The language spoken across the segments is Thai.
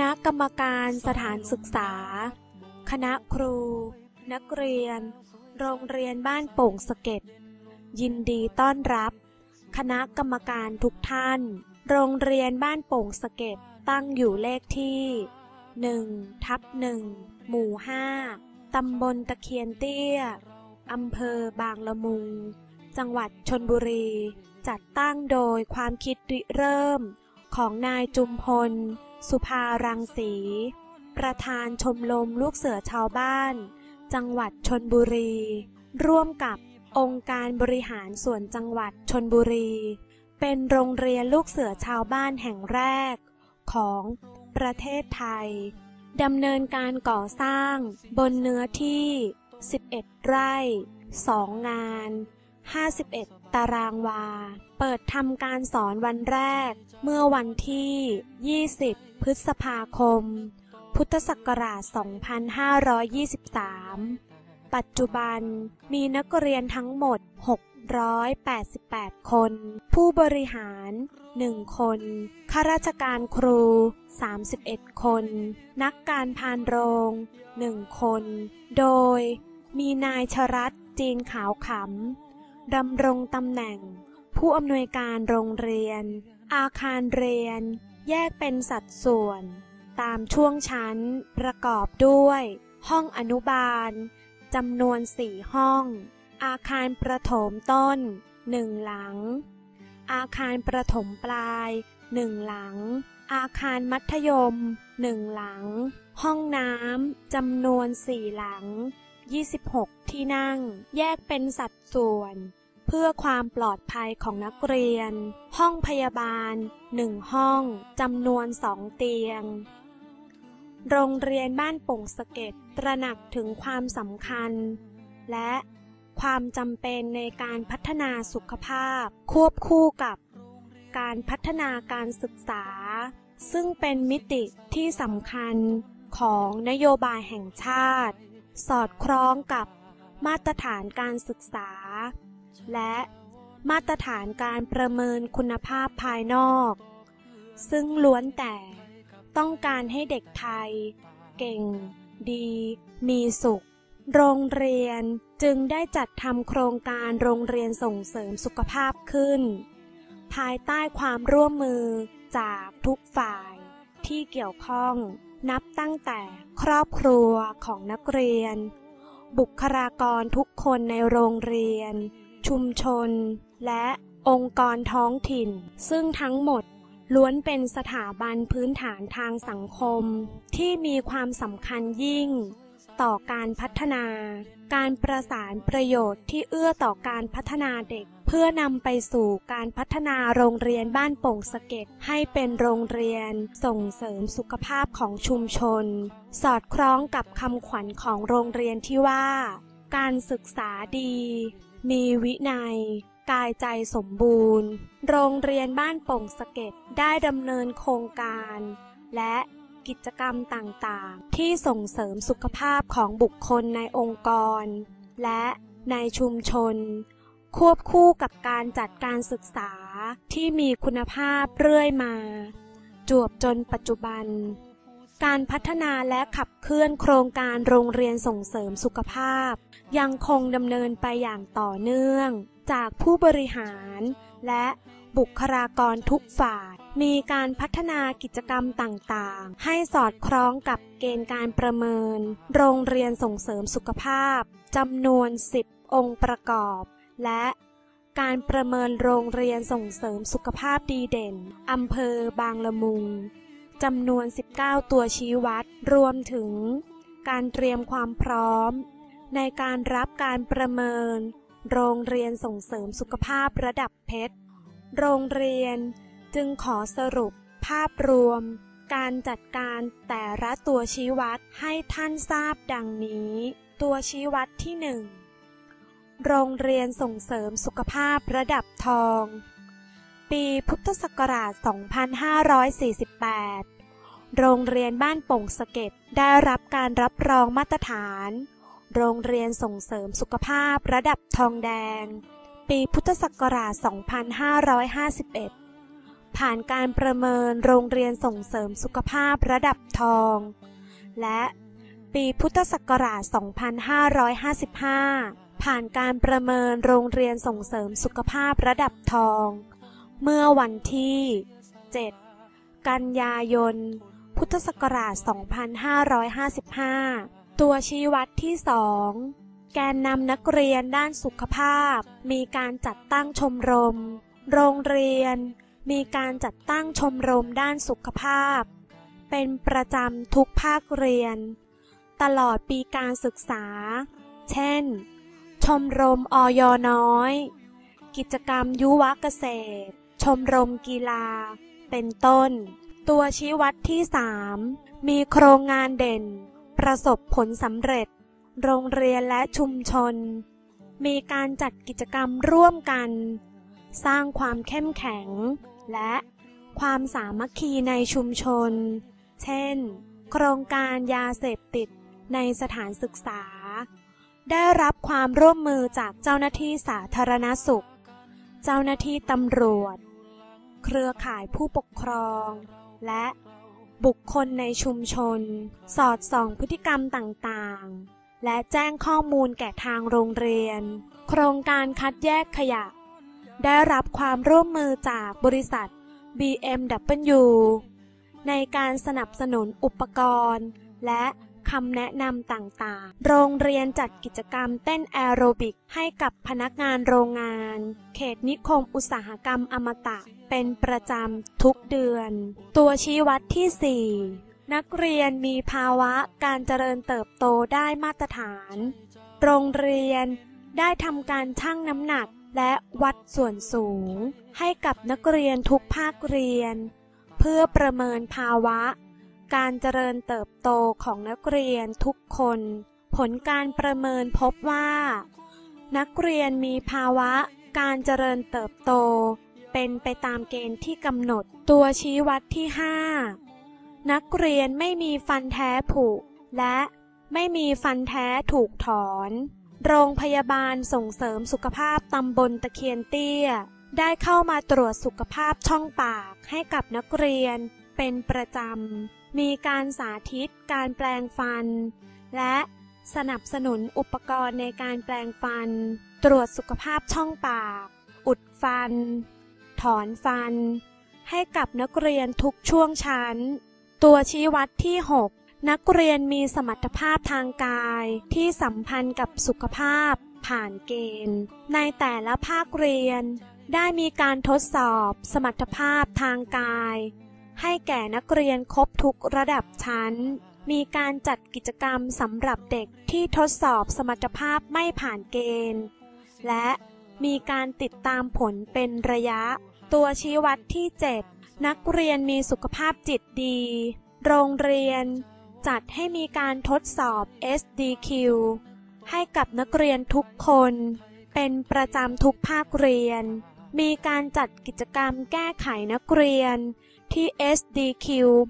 ณะกรรมการสถานศึกษา คณะครู นักเรียน โรงเรียนบ้านโป่งสะเก็ด ยินดีต้อนรับ คณะกรรมการทุกท่าน โรงเรียนบ้านโป่งสะเก็ดตั้งอยู่เลขที่1ทับ1หมู่5ตำบลตะเคียนเตี้ย อำเภอบางละมุง จังหวัดชนบุรี จัดตั้งโดยความคิดริเริ่มของนายจุมพล สุภารังสี ประธานชมรมลูกเสือชาวบ้าน จังหวัดชนบุรี ร่วมกับองค์การบริหารส่วนจังหวัดชนบุรี เป็นโรงเรียนลูกเสือชาวบ้านแห่งแรก ของประเทศไทยดำเนินการก่อสร้างบนเนื้อที่ 11 ไร่ 2 งาน 51 ตารางวา เปิดทำการสอนวันแรก เมื่อวันที่ 20 พฤษภาคม พุทธศักราช 2523 ปัจจุบันมีนักเรียนทั้งหมด 688 คน ผู้บริหาร 1 คน ข้าราชการครู 31 คน นักการพานโรง 1 คน โดยมีนายชรัตจีนขาวขำ ดำรงตำแหน่ง ผู้อำนวยการโรงเรียน อาคารเรียน แยกเป็นสัดส่วน ตามช่วงชั้น ประกอบด้วย ห้องอนุบาลจำนวนสี่ห้อง อาคารประถมต้นหนึ่งหลัง อาคารประถมปลายหนึ่งหลัง อาคารมัธยมหนึ่งหลัง ห้องน้ำจำนวนสี่หลัง 26 ที่นั่ง แยกเป็นสัดส่วน เพื่อความปลอดภัยของนักเรียน ห้องพยาบาลหนึ่งห้องจำนวนสองเตียง โรงเรียนบ้านป่งสะเก็ดตระหนักถึงความสำคัญ และความจำเป็นในการพัฒนาสุขภาพ ควบคู่กับ การพัฒนาการศึกษา ซึ่งเป็นมิติที่สำคัญของนโยบายแห่งชาติ สอดคล้องกับมาตรฐานการศึกษา และ มาตรฐานการประเมินคุณภาพภายนอก ซึ่งล้วนแต่ต้องการให้เด็กไทย เก่ง ดี มีสุข โรงเรียนจึงได้จัดทำโครงการโรงเรียนส่งเสริมสุขภาพขึ้น ภายใต้ความร่วมมือจากทุกฝ่ายที่เกี่ยวข้องนับตั้งแต่ครอบครัวของนักเรียน บุคลากรทุกคนในโรงเรียน ชุมชน และองค์กรท้องถิ่น ซึ่งทั้งหมดล้วนเป็นสถาบันพื้นฐานทางสังคม ที่มีความสำคัญยิ่ง ต่อการพัฒนา การประสานประโยชน์ที่เอื้อต่อการพัฒนาเด็ก เพื่อนำไปสู่การพัฒนาโรงเรียนบ้านโป่งสะเก็ดให้เป็นโรงเรียนส่งเสริมสุขภาพของชุมชน สอดคล้องกับคำขวัญของโรงเรียนที่ว่า การศึกษาดี มีวินัย กายใจสมบูรณ์ โรงเรียนบ้านโป่งสะเก็ดได้ดำเนินโครงการ และกิจกรรมต่างๆ ที่ส่งเสริมสุขภาพของบุคคลในองค์กร และในชุมชน ควบคู่กับการจัดการศึกษาที่มีคุณภาพเรื่อยมา จวบจนปัจจุบัน การพัฒนาและขับเคลื่อนโครงการโรงเรียนส่งเสริมสุขภาพ ยังคงดำเนินไปอย่างต่อเนื่อง จากผู้บริหาร และบุคลากรทุกฝ่าย มีการพัฒนากิจกรรมต่างๆ ให้สอดคล้องกับเกณฑ์การประเมิน โรงเรียนส่งเสริมสุขภาพจำนวน 10 องค์ประกอบ และการประเมินโรงเรียนส่งเสริมสุขภาพดีเด่นอำเภอบางละมุง จำนวน 19 ตัวชี้วัด รวมถึง การเตรียมความพร้อม ในการรับการประเมิน โรงเรียนส่งเสริมสุขภาพระดับเพชร โรงเรียนจึงขอสรุปภาพรวม การจัดการแต่ละตัวชี้วัดให้ท่านทราบดังนี้ ตัวชี้วัดที่หนึ่งโรงเรียนส่งเสริมสุขภาพระดับทอง ปีพุทธศักราช 2548 โรงเรียนบ้านป่งสะเก็ดได้รับการรับรองมาตรฐาน โรงเรียนส่งเสริมสุขภาพระดับทองแดง ปีพุทธศักราช 2551 ผ่านการประเมินโรงเรียนส่งเสริมสุขภาพระดับทอง และปีพุทธศักราช 2555 ผ่านการประเมินโรงเรียนส่งเสริมสุขภาพระดับทอง เมื่อวันที่ 7 กันยายน พุทธศักราช 2555 ตัวชี้วัดที่ 2 แกนนำนักเรียนด้านสุขภาพ มีการจัดตั้งชมรม โรงเรียน มีการจัดตั้งชมรมด้านสุขภาพ เป็นประจำทุกภาคเรียน ตลอดปีการศึกษา เช่น ชมรมอยน้อย กิจกรรมยุวเกษตร ชมรมกีฬา เป็นต้น ตัวชี้วัดที่3มีโครงงานเด่น ประสบผลสำเร็จ โรงเรียนและชุมชน มีการจัดกิจกรรมร่วมกัน สร้างความเข้มแข็ง และความสามัคคีในชุมชน เช่น โครงการยาเสพติดในสถานศึกษา ได้รับความร่วมมือจากเจ้าหน้าที่สาธารณสุข เจ้าหน้าที่ตำรวจ เครือข่ายผู้ปกครอง และบุคคลในชุมชน สอดส่องพฤติกรรมต่างๆ และแจ้งข้อมูลแก่ทางโรงเรียน โครงการคัดแยกขยะ ได้รับความร่วมมือจากบริษัท BMW ในการสนับสนุนอุปกรณ์ และ คำแนะนำต่างๆ โรงเรียนจัดกิจกรรมเต้นแอโรบิกให้กับพนักงานโรงงาน เขตนิคมอุตสาหกรรมอมตะ เป็นประจำทุกเดือน ตัวชี้วัดที่ 4 นักเรียนมีภาวะการเจริญเติบโตได้มาตรฐาน โรงเรียนได้ทำการชั่งน้ำหนักและวัดส่วนสูง ให้กับนักเรียนทุกภาคเรียน เพื่อประเมินภาวะ การเจริญเติบโตของนักเรียนทุกคน ผลการประเมินพบว่า นักเรียนมีภาวะการเจริญเติบโต เป็นไปตามเกณฑ์ที่กำหนดตัวชี้วัดที่ 5 นักเรียนไม่มีฟันแท้ผุ และไม่มีฟันแท้ถูกถอน โรงพยาบาลส่งเสริมสุขภาพตำบลตะเคียนเตี้ย ได้เข้ามาตรวจสุขภาพช่องปากให้กับนักเรียนเป็นประจำ มีการสาธิตการแปลงฟัน และสนับสนุนอุปกรณ์ในการแปลงฟัน ตรวจสุขภาพช่องปาก อุดฟัน ถอนฟัน ให้กับนักเรียนทุกช่วงชั้น ตัวชี้วัดที่ 6 นักเรียนมีสมรรถภาพทางกายที่สัมพันธ์กับสุขภาพผ่านเกณฑ์ ในแต่ละภาคเรียน ได้มีการทดสอบสมรรถภาพทางกาย ให้แก่นักเรียนครบทุกระดับชั้น มีการจัดกิจกรรมสำหรับเด็กที่ทดสอบสมรรถภาพไม่ผ่านเกณฑ์ และมีการติดตามผลเป็นระยะ ตัวชี้วัดที่ 7 นักเรียนมีสุขภาพจิตดี โรงเรียน จัดให้มีการทดสอบ SDQ ให้กับนักเรียนทุกคน เป็นประจำทุกภาคเรียน มีการจัดกิจกรรมแก้ไขนักเรียน ที่ SDQ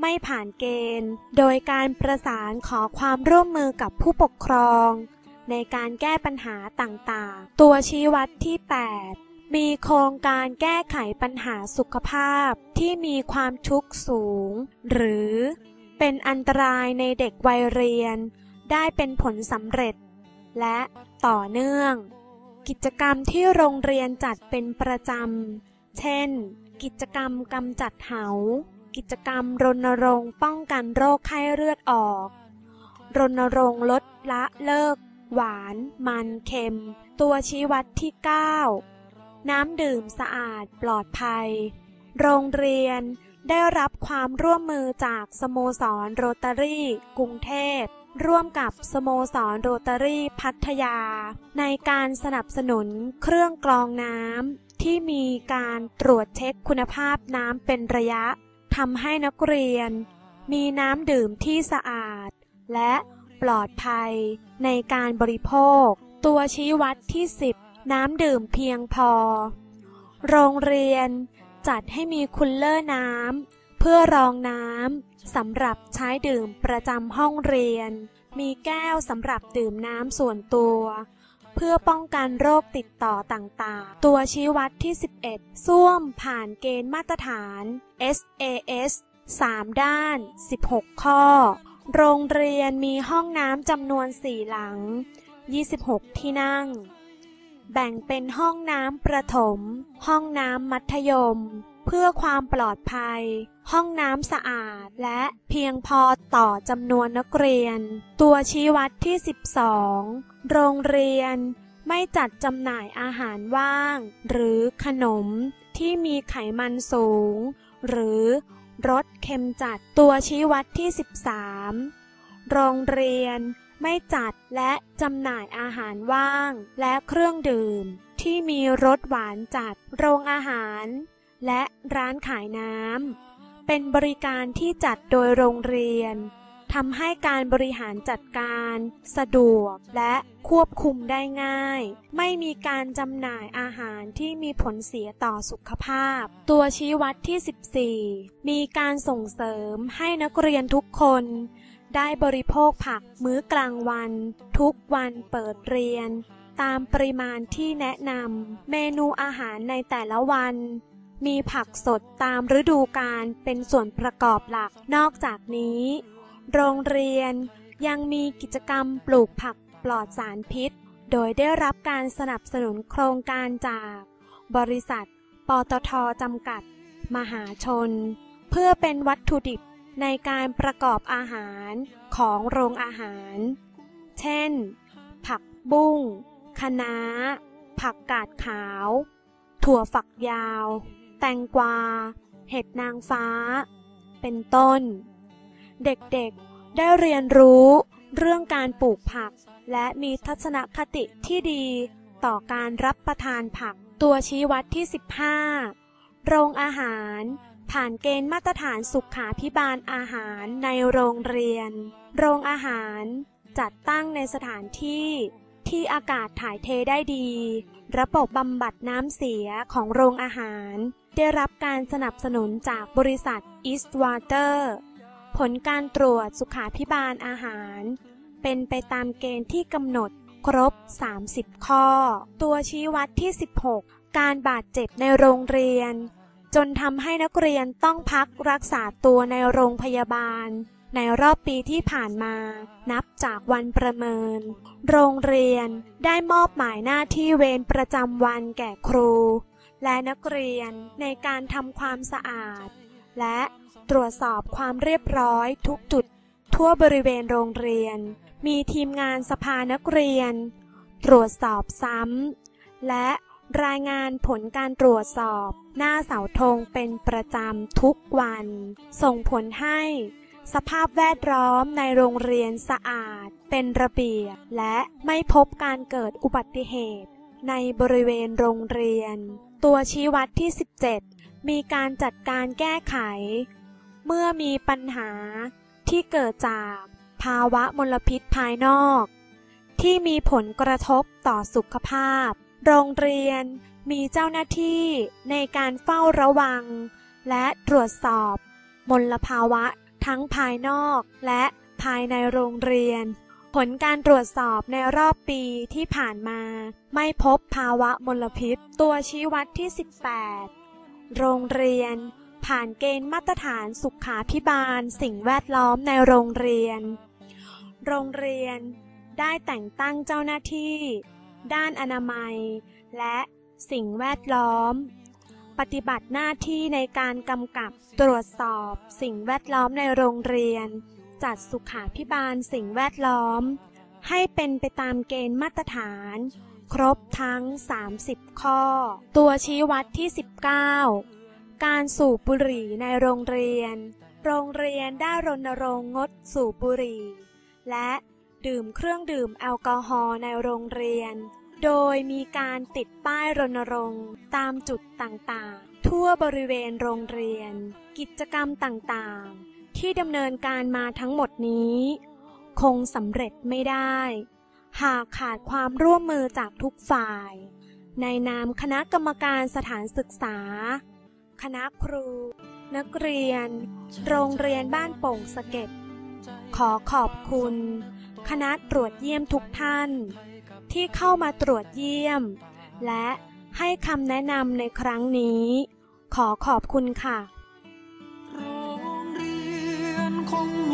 ไม่ผ่านเกณฑ์ โดยการประสานขอความร่วมมือกับผู้ปกครอง ในการแก้ปัญหาต่างๆ ตัวชี้วัดที่ 8 มีโครงการแก้ไขปัญหาสุขภาพที่มีความทุกข์สูง หรือเป็นอันตรายในเด็กวัยเรียน ได้เป็นผลสำเร็จ และต่อเนื่อง กิจกรรมที่โรงเรียนจัดเป็นประจำ เช่น กิจกรรมกำจัดเหา กิจกรรมรณรงค์ป้องกันโรคไข้เลือดออก รณรงค์ลดละเลิก หวาน มันเค็ม ตัวชี้วัดที่ 9 น้ำดื่มสะอาดปลอดภัย โรงเรียนได้รับความร่วมมือจากสโมสรโรตารี่ กรุงเทพ ร่วมกับสโมสรโรตารี่พัทยา ในการสนับสนุนเครื่องกรองน้ำ ที่มีการตรวจเช็คคุณภาพน้ำเป็นระยะทำให้นักเรียน มีน้ำดื่มที่สะอาด และปลอดภัยในการบริโภค ตัวชี้วัดที่ 10 น้ำดื่มเพียงพอ โรงเรียนจัดให้มีคุลเลอร์น้ำเพื่อรองน้ำสำหรับใช้ดื่มประจำห้องเรียน มีแก้วสำหรับดื่มน้ำส่วนตัว พื่อป้องกันโรคติดต่อต่างๆ ตัวชี้วัดที่ 11 ส้วมผ่านเกณฑ์มาตรฐาน SAS 3 ด้าน 16 ข้อ โรงเรียนมีห้องน้ำจำนวน 4 หลัง 26 ที่นั่ง แบ่งเป็นห้องน้ำประถม ห้องน้ำมัธยม พื่อความปลอดภัย ห้องน้ำสะอาดและเพียงพอต่อจำนวนนักเรียน ตัวชี้วัดที่ 12 โรงเรียนไม่จัดจำหน่ายอาหารว่าง หรือขนมที่มีไขมันสูง หรือรสเค็มจัดตัวชี้วัดที่ 13 โรงเรียนไม่จัดและจำหน่ายอาหารว่างและเครื่องดื่ม ที่มีรสหวานจัด โรงอาหาร และร้านขายน้ำ เป็นบริการที่จัดโดยโรงเรียนทำให้การบริหารจัดการ สะดวกและควบคุมได้ง่าย ไม่มีการจำหน่ายอาหารที่มีผลเสียต่อสุขภาพ ตัวชี้วัดที่ 14 มีการส่งเสริมให้นักเรียนทุกคน ได้บริโภคผักมื้อกลางวัน ทุกวันเปิดเรียน ตามปริมาณที่แนะนำเมนูอาหารในแต่ละวัน มีผักสดตามฤดูกาลเป็นส่วนประกอบหลัก นอกจากนี้ โรงเรียนยังมีกิจกรรมปลูกผักปลอดสารพิษ โดยได้รับการสนับสนุนโครงการจาก บริษัท ปตทจำกัด มหาชน เพื่อเป็นวัตถุดิบในการประกอบอาหารของโรงอาหาร เช่น ผักบุ้งคะน้า ผักกาดขาว ถั่วฝักยาว แตงกวา เห็ดนางฟ้า เป็นต้น เด็กๆได้เรียนรู้เรื่องการปลูกผัก และมีทัศนคติที่ดีต่อการรับประทานผักตัวชี้วัดที่ 15 โรงอาหาร ผ่านเกณฑ์มาตรฐานสุขาพิบาลอาหารในโรงเรียน โรงอาหารจัดตั้งในสถานที่ที่อากาศถ่ายเทได้ดี ระบบบำบัดน้ำเสียของโรงอาหาร ได้รับการสนับสนุนจากบริษัท East Water ผลการตรวจสุขาพิบาลอาหาร เป็นไปตามเกณฑ์ที่กำหนดครบ 30 ข้อ ตัวชี้วัดที่ 16 การบาดเจ็บในโรงเรียน จนทำให้นักเรียนต้องพักรักษาตัวในโรงพยาบาล ในรอบปีที่ผ่านมา นับจากวันประเมิน โรงเรียนได้มอบหมายหน้าที่เวรประจำวันแก่ครู และนักเรียนในการทำความสะอาด และตรวจสอบความเรียบร้อยทุกจุดทั่วบริเวณโรงเรียน มีทีมงานสภานักเรียน ตรวจสอบซ้ำ และรายงานผลการตรวจสอบหน้าเสาธงเป็นประจำทุกวัน ส่งผลให้ สภาพแวดล้อมในโรงเรียนสะอาด เป็นระเบียบ และไม่พบการเกิดอุบัติเหตุ ในบริเวณโรงเรียน ตัวชี้วัดที่ 17 มีการจัดการแก้ไข เมื่อมีปัญหาที่เกิดจากภาวะมลพิษภายนอก ที่มีผลกระทบต่อสุขภาพ โรงเรียนมีเจ้าหน้าที่ในการเฝ้าระวัง และตรวจสอบ มลภาวะทั้งภายนอกและภายในโรงเรียน ผลการตรวจสอบในรอบปีที่ผ่านมา ไม่พบภาวะมลพิษตัวชี้วัดที่ 18 โรงเรียน ผ่านเกณฑ์มาตรฐานสุขาพิบาล สิ่งแวดล้อมในโรงเรียน โรงเรียนได้แต่งตั้งเจ้าหน้าที่ ด้านอนามัย และสิ่งแวดล้อม ปฏิบัติหน้าที่ในการกำกับตรวจสอบสิ่งแวดล้อมในโรงเรียน จัดสุขาพิบาลสิ่งแวดล้อม ให้เป็นไปตามเกณฑ์มาตรฐาน ครบทั้ง 30 ข้อ ตัวชี้วัดที่ 19 การสูบบุหรี่ในโรงเรียน โรงเรียนได้รณรงค์งดสูบบุหรี่ และดื่มเครื่องดื่มแอลกอฮอล์ในโรงเรียน โดยมีการติดป้ายรณรงค์ตามจุดต่างๆ ทั่วบริเวณโรงเรียน กิจกรรมต่างๆ ที่ดำเนินการมาทั้งหมดนี้ คงสำเร็จไม่ได้ หากขาดความร่วมมือจากทุกฝ่าย ในนามคณะกรรมการสถานศึกษา คณะครู นักเรียน โรงเรียนบ้านโป่งสะเก็ดขอขอบคุณ คณะตรวจเยี่ยมทุกท่าน ที่เข้ามาตรวจเยี่ยม และให้คำแนะนำในครั้งนี้ ขอขอบคุณค่ะ โ